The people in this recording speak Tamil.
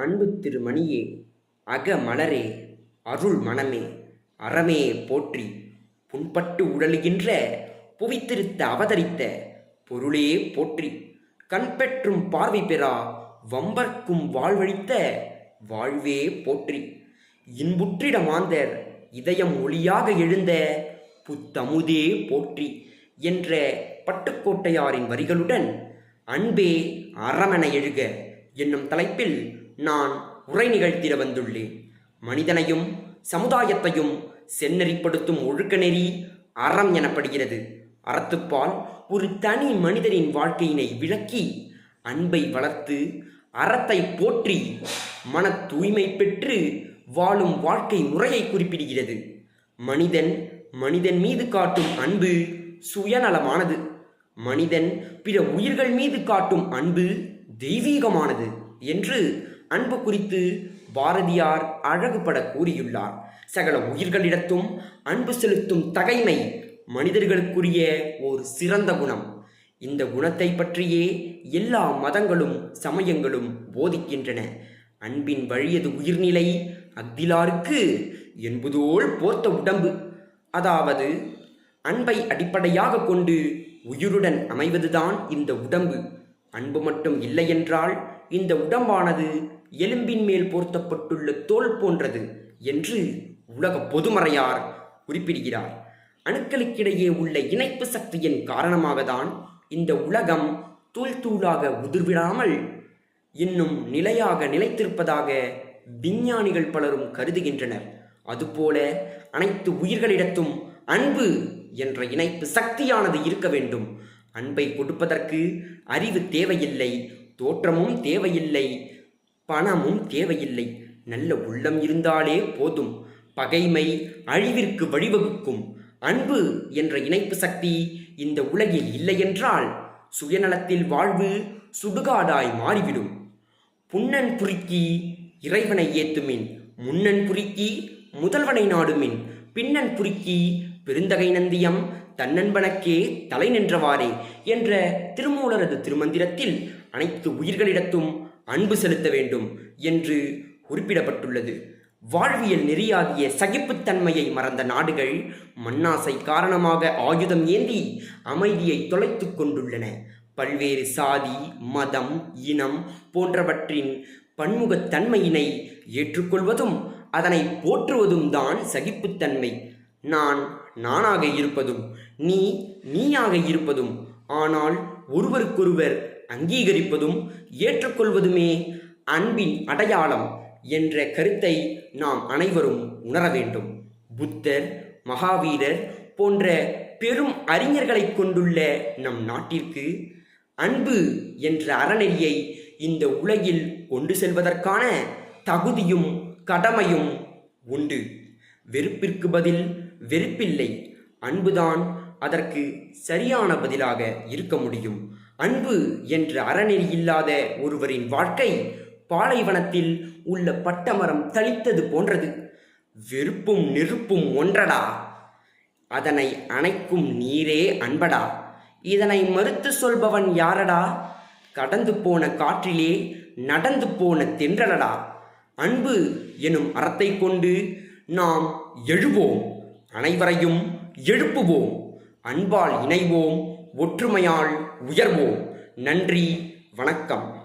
அன்பு திருமணியே அக மலரே அருள் மனமே அறமே போற்றி புண்பட்டு உழலுகின்ற புவித்திருத்த அவதரித்த பொருளே போற்றி கண் பெற்றும் பார்வை பெறா வம்பர்க்கும் வாழ்வழித்த வாழ்வே போற்றி. இன்புற்றிட மாந்தர் இதயம் ஒளியாக எழுந்த புத்தமுதே போற்றி என்ற பட்டுக்கோட்டையாரின் வரிகளுடன் அன்பே அறமென எழுக. என்னும் தலைப்பில் நான் உரை நிகழ்த்திட வந்துள்ளேன். மனிதனையும் சமுதாயத்தையும் செந்நெறிப்படுத்தும் ஒழுக்க நெறி அறம் எனப்படுகிறது. அறத்துப்பால் ஒரு தனி மனிதனின் வாழ்க்கையினை விளக்கி அன்பை வளர்த்து அறத்தை போற்றி மன தூய்மை பெற்று வாழும் வாழ்க்கை முறையை குறிப்பிடுகிறது. மனிதன் மனிதன் மீது காட்டும் அன்பு சுயநலமானது. மனிதன் பிற உயிர்கள் மீது காட்டும் அன்பு தெய்வீகமானது என்று அன்பு குறித்து பாரதியார் அழகுபட கூறியுள்ளார். சகல உயிர்களிடத்தும் அன்பு செலுத்தும் தகைமை மனிதர்களுக்குரிய ஒரு சிறந்த குணம். இந்த குணத்தை பற்றியே எல்லா மதங்களும் சமயங்களும் போதிக்கின்றன. அன்பின் வழியது உயிர்நிலை அக்திலாருக்கு என்பதோல் போர்த்த உடம்பு. அதாவது அன்பை அடிப்படையாக கொண்டு உயிருடன் அமைவதுதான் இந்த உடம்பு. அன்பு மட்டும் இல்லையென்றால் இந்த உடம்பானது எலும்பின் மேல் போர்த்தப்பட்டுள்ள தோல் போன்றது என்று உலக பொதுமறையார் குறிப்பிடுகிறார். அணுக்களுக்கிடையே உள்ள இணைப்பு சக்தியின் காரணமாகத்தான் இந்த உலகம் தூள் தூளாக உதிர்விடாமல் இன்னும் நிலையாக நிலைத்திருப்பதாக விஞ்ஞானிகள் பலரும் கருதுகின்றனர். அதுபோல அனைத்து உயிர்களிடத்தும் அன்பு என்ற இணைப்பு சக்தியானது இருக்க வேண்டும். அன்பை கொடுப்பதற்கு அறிவு தேவையில்லை தோற்றமும் தேவையில்லை பணமும் தேவையில்லை. நல்ல உள்ளம் இருந்தாலே போதும். பகைமை அழிவிற்கு வழிவகுக்கும். அன்பு என்ற இணைப்பு சக்தி இந்த உலகில் இல்லையென்றால் சுயநலத்தில் வாழ்வு சுடுகாடாய் மாறிவிடும். புன்னன் புரிக்கி இறைவனை ஏத்துமின் முன்னன் புரிக்கி முதல்வனை நாடுமின் பின்னன் புரிக்கி பெருந்தகை நந்தியம் தன்னன்பனக்கே தலை நின்றவாறே என்ற திருமூலரது திருமந்திரத்தில் அனைத்து உயிர்களிடத்தும் அன்பு செலுத்த வேண்டும் என்று குறிப்பிடப்பட்டுள்ளது. வாழ்வியல் நெறியாகிய சகிப்புத்தன்மையை மறந்த நாடுகள் மண்ணாசை காரணமாக ஆயுதம் ஏந்தி அமைதியை தொலைத்து கொண்டுள்ளன. பல்வேறு சாதி மதம் இனம் போன்றவற்றின் பன்முகத்தன்மையினை ஏற்றுக்கொள்வதும் அதனை போற்றுவதும் தான் சகிப்புத்தன்மை நான் நானாக இருப்பதும் நீ நீயாக இருப்பதும் ஆனால் ஒருவருக்கொருவர் அங்கீகரிப்பதும் ஏற்றுக்கொள்வதுமே அன்பின் அடையாளம் என்ற கருத்தை நாம் அனைவரும் உணர வேண்டும். புத்தர் மகாவீரர் போன்ற பெரும் அறிஞர்களை கொண்டுள்ள நம் நாட்டிற்கு அன்பு என்ற அறநெறியை இந்த உலகில் கொண்டு செல்வதற்கான தகுதியும் கடமையும் உண்டு. வெறுப்பிற்கு பதில் வெறுப்பில்லை. அன்புதான் அதற்கு சரியான பதிலாக இருக்க முடியும். அன்பு என்ற அறநெறி இல்லாத ஒருவரின் வாழ்க்கை பாலைவனத்தில் உள்ள பட்டமரம் தளித்தது போன்றது. வெறுப்பும் நெருப்பும் ஒன்றடா. அதனை அணைக்கும் நீரே அன்படா. இதனை மறுத்து சொல்பவன் யாரடா? கடந்து போன காற்றிலே நடந்து போன தென்றலடா. அன்பு எனும் அறத்தை கொண்டு நாம் எழுவோம். அனைவரையும் எழுப்புவோம். அன்பால் இணைவோம் ஒற்றுமையால் உயர்வோம். நன்றி வணக்கம்.